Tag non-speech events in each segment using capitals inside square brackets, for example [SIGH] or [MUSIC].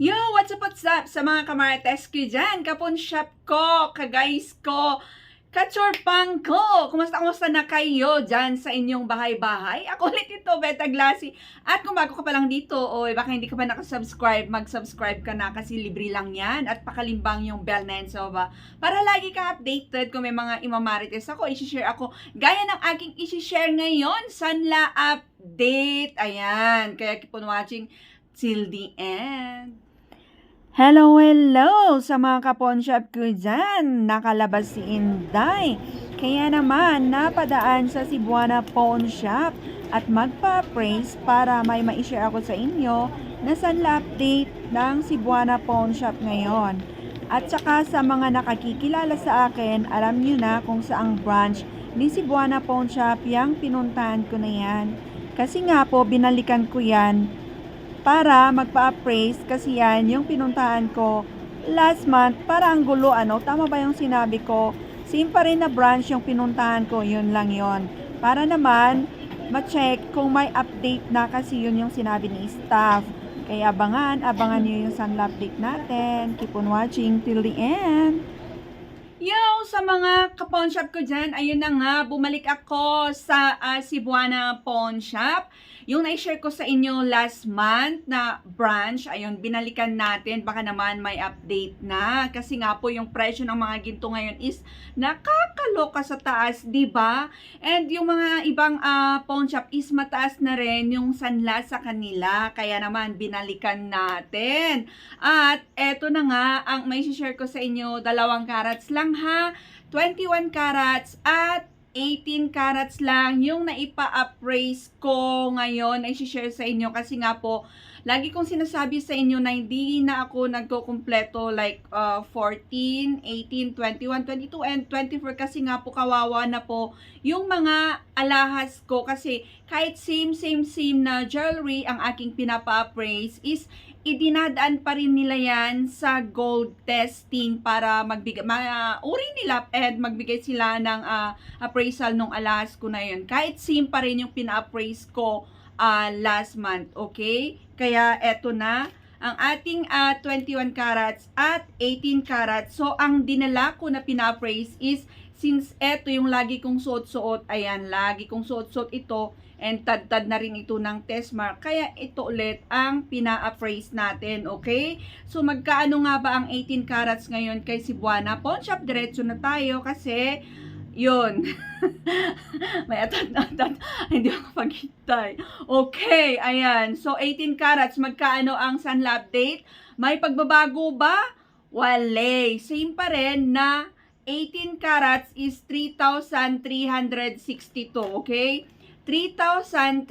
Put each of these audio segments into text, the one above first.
Yo, what's up, what's up sa mga kamarites ko dyan? Kapon shop ko, kagays ko, kachorpang ko. Kumusta, kumusta na kayo dyan sa inyong bahay-bahay? Ako ulit ito, Beta Glassy. At kung bago ka pa lang dito, o baka hindi ka pa nakasubscribe, mag-subscribe ka na kasi libre lang yan. At pakalimbang yung bell na yan, so ba? Para lagi ka updated kung may mga imamarites ako, isi-share ako. Gaya ng aking isi-share ngayon, Sanla Update. Ayan, kaya keep on watching till the end. Hello, hello sa mga kapon shop ko dyan. Nakalabas si Inday. Kaya naman, napadaan sa Cebuana Pawn Shop at magpa-praise para may ma-share ako sa inyo na sanla update ng Cebuana Pawn Shop ngayon. At saka sa mga nakakikilala sa akin, alam nyo na kung saang branch ni Cebuana Pawn Shop yung pinuntahan ko na yan. Kasi nga po, binalikan ko yan para magpa-appraise kasi yan yung pinuntahan ko last month para ang gulo ano? Tama ba yung sinabi ko? Same pa rin na branch yung pinuntahan ko. Yun lang yon para naman ma-check kung may update na kasi yun yung sinabi ni staff. Kaya abangan abangan nyo yung sunla update natin. Keep on watching till the end sa mga ka-pawn shop ko dyan, ayun na nga, bumalik ako sa ah, Cebuana Pawn Shop. Yung na-share ko sa inyo last month na branch, ayun, binalikan natin. Baka naman may update na. Kasi nga po, yung presyo ng mga ginto ngayon is nakakaloka sa taas, ba? And yung mga ibang ah, pawn shop is mataas na rin yung sanla sa kanila. Kaya naman, binalikan natin. At eto na nga, ang may share ko sa inyo, dalawang carats lang ha. 21 carats at 18 carats lang yung naipa-appraise ko ngayon. Ay share sa inyo kasi nga po lagi kong sinasabi sa inyo na hindi na ako nagko-kumpleto like uh, 14, 18, 21, 22 and 24 kasi nga po kawawa na po yung mga alahas ko. Kasi kahit same same same na jewelry ang aking pinapa-appraise is idinadaan pa rin nila yan sa gold testing para magbigay, mauri nila and magbigay sila ng ah, appraisal nung alas ko na yun. Kahit same pa rin yung pina-appraise ko ah, last month, okay? Kaya eto na, ang ating ah, 21 carats at 18 carats. So, ang dinala ko na pina-appraise is, since eto yung lagi kong suot-suot, ayan, lagi kong suot-suot ito, and tad-tad na rin ito ng test mark. Kaya ito ulit ang pina-appraise natin, okay? So magkaano nga ba ang 18 carats ngayon kay Cebuana? Pawn shop diretso na tayo kasi yun. [LAUGHS] May atat-atat. Hindi ako paghintay. Okay, ayan. So 18 carats, magkaano ang Sunlab date? May pagbabago ba? Wale. Same pa rin na 18 carats is 3,362, okay? 3,362.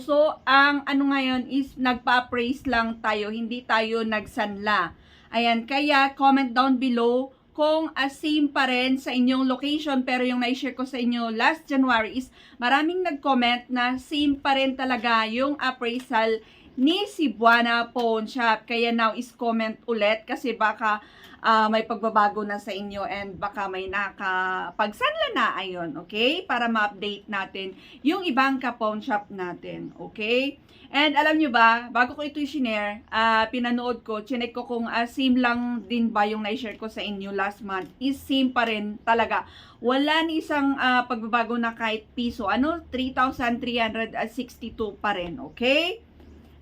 So, ang ano ngayon is nagpa-appraise lang tayo, hindi tayo nagsanla. Ayan, kaya comment down below kung uh, same pa rin sa inyong location pero yung na-share ko sa inyo last January is maraming nag-comment na same pa rin talaga yung appraisal ni Cebuana Pawn Shop. Kaya now is comment ulit kasi baka ah, may pagbabago na sa inyo and baka may nakapagsanla na ayon, okay? Para ma-update natin yung ibang ka-pawn shop natin, okay? And alam nyo ba, bago ko ito i-share, ah, pinanood ko, chinek ko kung ah, same lang din ba yung na-share ko sa inyo last month, is same pa rin talaga. Wala ni isang ah, pagbabago na kahit piso. Ano? 3,362 pa rin, okay?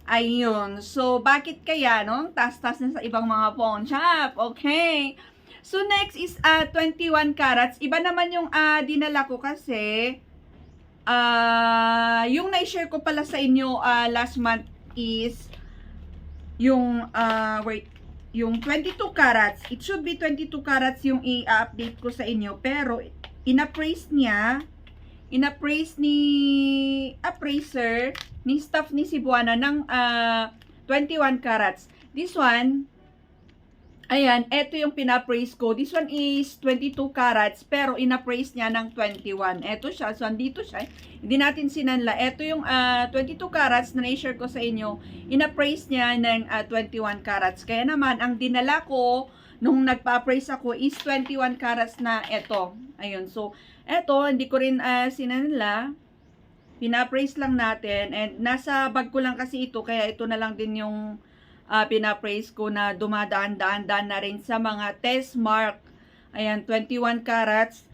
Ayun. So, bakit kaya, no? Tas-tas na sa ibang mga pawn shop. Okay. So, next is uh, 21 carats. Iba naman yung uh, dinala ko kasi uh, yung na-share ko pala sa inyo uh, last month is yung, uh, wait, yung 22 carats. It should be 22 carats yung i-update ko sa inyo. Pero, in-appraise niya, in-appraise ni appraiser, ni staff ni Cebuana ng ah, 21 carats. This one, ayan, eto yung pina-appraise ko. This one is 22 carats, pero in-appraise niya ng 21. Eto siya, so andito siya. Hindi natin sinanla. Eto yung ah, 22 carats na na-share ko sa inyo. In-appraise niya ng ah, 21 carats. Kaya naman, ang dinala ko, nung nagpa-appraise ako, is 21 carats na eto. Ayun, so, eto, hindi ko rin uh, sinanla. Pina-appraise lang natin. And nasa bag ko lang kasi ito, kaya ito na lang din yung ah, pinapraise ko na dumadaan-daan-daan na rin sa mga test mark. Ayan, 21 carats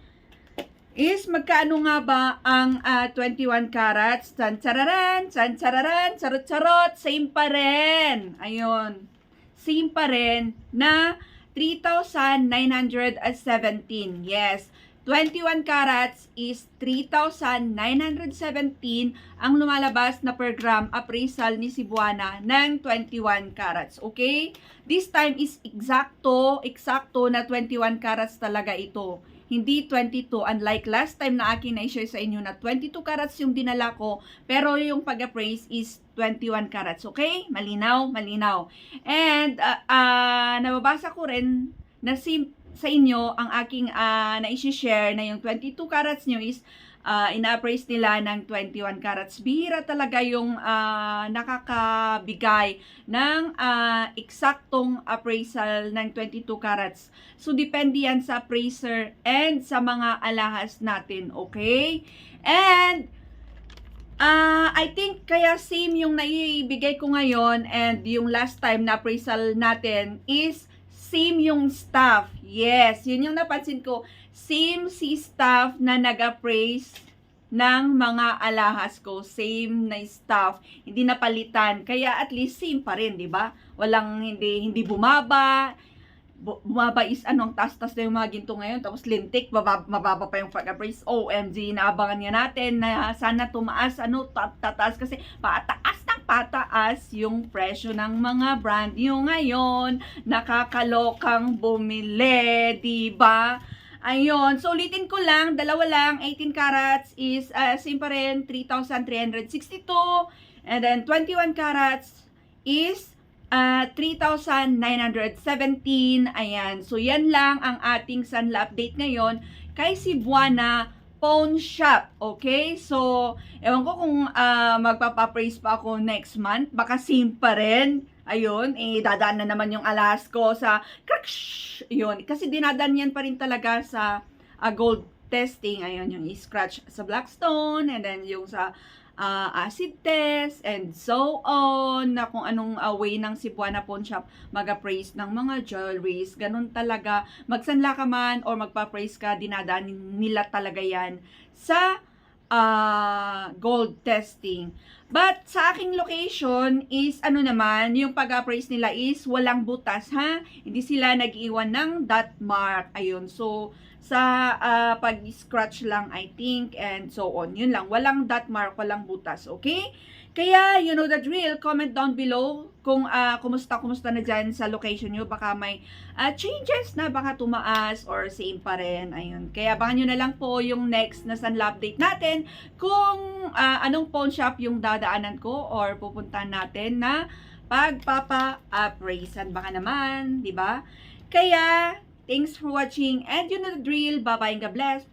is magkano nga ba ang ah, 21 carats? Tsan-tsararan, tsan-tsararan, charot-charot, same pa rin. Ayun, same pa rin na 3,917. Yes, 21 carats is 3,917 ang lumalabas na per gram appraisal ni Cebuana ng 21 carats. Okay? This time is exacto, exacto na 21 carats talaga ito. Hindi 22. Unlike last time na akin na-share sa inyo na 22 carats yung dinala ko, pero yung pag-appraise is 21 carats. Okay? Malinaw? Malinaw. And, uh, uh, nababasa ko rin na sim- sa inyo ang aking uh, na-share na yung 22 carats nyo is uh, ina-appraise nila ng 21 carats. Bihira talaga yung uh, nakakabigay ng uh, eksaktong appraisal ng 22 carats. So, depende yan sa appraiser and sa mga alahas natin, okay? And, Ah, I think kaya same yung naibigay ko ngayon and yung last time na appraisal natin is same yung staff. Yes, yun yung napansin ko. Same si staff na nag-appraise ng mga alahas ko. Same na staff. Hindi napalitan. Kaya at least same pa rin, di ba? Walang hindi hindi bumaba. Bu- bumaba is anong tas-tas na yung mga ginto ngayon. Tapos lintik, bababa, mababa pa yung pag-appraise. OMG, naabangan nga natin na sana tumaas, ano, tat- tataas kasi pataas pataas yung presyo ng mga brand new ngayon. Nakakalokang bumili, di ba? Ayun, so ulitin ko lang, dalawa lang, 18 carats is uh, same rin, 3,362. And then 21 carats is uh, 3,917. Ayan, so yan lang ang ating Sanla update ngayon kay Cebuana Pawn Shop. Okay? So, ewan ko kung uh, magpapapraise pa ako next month. Baka same pa rin. Ayun, eh, dadaan na naman yung alas ko sa kraksh! Yun, kasi dinadaan yan pa rin talaga sa uh, gold testing. Ayun, yung scratch sa Blackstone, and then yung sa uh, acid test, and so on, na kung anong uh, way ng Cebuana Pawn Shop mag-appraise ng mga jewelries. Ganun talaga. Magsanla ka man or magpa-praise ka, dinadaan nila talaga yan sa uh, gold testing. But sa aking location is ano naman, yung pag-appraise nila is walang butas ha. Hindi sila nag-iwan ng dot mark. Ayun. So sa uh, pag-scratch lang I think and so on. Yun lang. Walang dot mark, walang butas. Okay? Kaya, you know the drill. Comment down below kung uh, kumusta, kumusta na dyan sa location nyo. Baka may uh, changes na, baka tumaas or same pa rin. Ayun. Kaya, abangan nyo na lang po yung next na Sanla update natin kung uh, anong pawn shop yung dadaanan ko or pupuntahan natin na pagpapa-appraisean. Baka naman, di ba? Kaya, thanks for watching and you know the drill. Bye-bye and God bless.